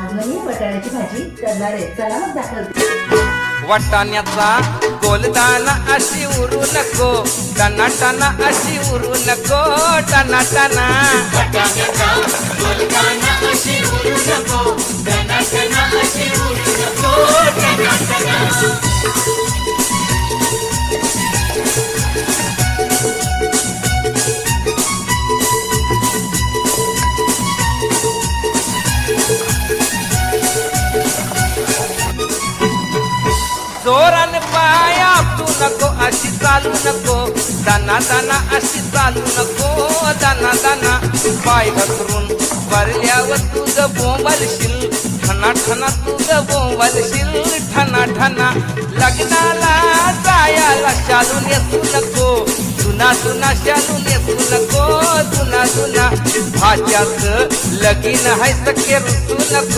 आज मी बटाट्याची भाजी करणार आहे. चला मग दाखवते. वाटाण्याचा गोलदाना अशी उरू नको. टना टना अशी उरू नको. टना टना जोरान पाया तू नको अशी चालू नको. दाना दाना अशी चालू नको. दाना दाना पाय घसरून भरल्यावर तुझं बोंबलशील ठना ठना तुझं बोंबलशील ठना ठना लग्नाला जायाला शालू नेसू नको. जुना जुना शालू नेसू नको. जुना जुना भाच्याच लगीन हाय सखे तू नको.